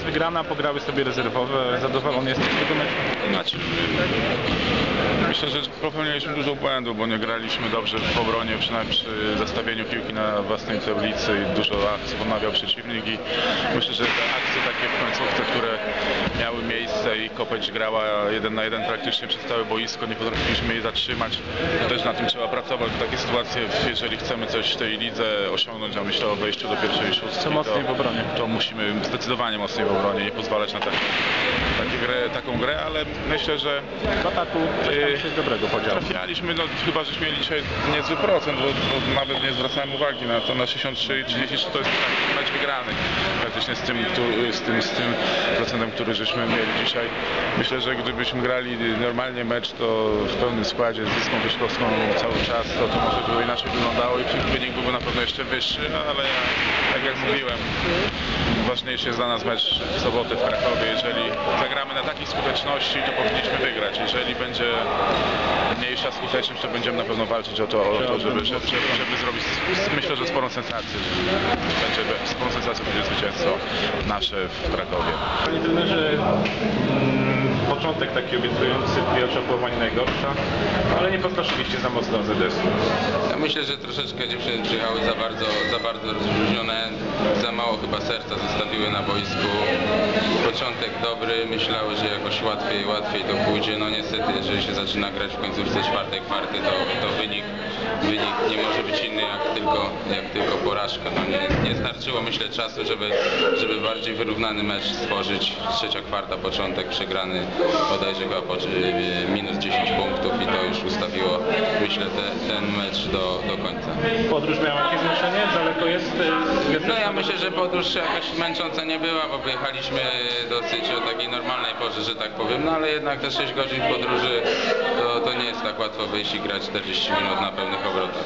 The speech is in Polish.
wygrana, pograły sobie rezerwowe. Zadowolony jesteś z tego meczu? Znaczy, myślę, że popełniliśmy dużo błędów, bo nie graliśmy dobrze w obronie, przynajmniej przy zastawieniu piłki na własnej tablicy i dużo akcji ponawiał przeciwnik i myślę, że te akcje takie w końcówce, i Kopeć grała jeden na jeden praktycznie przez całe boisko, nie potrafiliśmy jej zatrzymać. Też na tym trzeba pracować, bo takie sytuacje, jeżeli chcemy coś w tej lidze osiągnąć, a myślę o wejściu do pierwszej szóstki, Co mocniej w obronie. to musimy zdecydowanie mocniej w obronie, nie pozwalać na takie grę, taką grę, ale myślę, że W ataku coś się dobrego podziało. trafialiśmy, no chyba żeśmy mieli dzisiaj niezły procent, bo, bo nawet nie zwracałem uwagi na to, na 63 33 to jest taki mecz wygrany praktycznie z tym, tu- z tym, z tym procentem, który żeśmy mieli dzisiaj. Myślę, że gdybyśmy grali normalnie mecz, to w pełnym składzie z Wiską Wyszkowską cały czas, to, to może by inaczej wyglądało i wynik byłby na pewno jeszcze wyższy, no, ale ja, tak jak mówiłem, ważniejszy jest dla nas mecz w sobotę w Krakowie. Jeżeli zagramy na takiej skuteczności, to powinniśmy wygrać. Jeżeli będzie mniejsza skuteczność, to będziemy na pewno walczyć o to, o to żeby, żeby, żeby, żeby zrobić, myślę, że sporą sensację. Że będzie, sensacją zwycięstwo nasze w Krakowie. Panie trenerze, początek taki obiecujący, pierwsza połowa nie najgorsza, ale nie postraszyliście za mocno o ZS-u. Ja myślę, że troszeczkę dziewczyny przyjechały za bardzo, za bardzo rozluźnione, za mało chyba serca zostawiły na boisku. Początek dobry, myślały, że jakoś łatwiej, łatwiej to pójdzie. No niestety, jeżeli się zaczyna grać w końcówce czwartej kwarty, to, to wynik, wynik nie może być inny jak tylko, jak tylko porażka. No nie, nie starczyło myślę czasu, żeby, żeby bardziej wyrównany mecz stworzyć. Trzecia kwarta, początek przegrany bodajże chyba po, minus 10 punktów i to już ustawiło myślę te, ten mecz do, do końca. Podróż miała jakieś znaczenie? Daleko jest? e, z No ja myślę, że podróż jakaś męcząca nie była, bo wyjechaliśmy dosyć o takiej normalnej porze, że tak powiem, no ale jednak te 6 godzin podróży to, to nie jest tak łatwo wyjść i grać 40 minut na pełnych obrotach.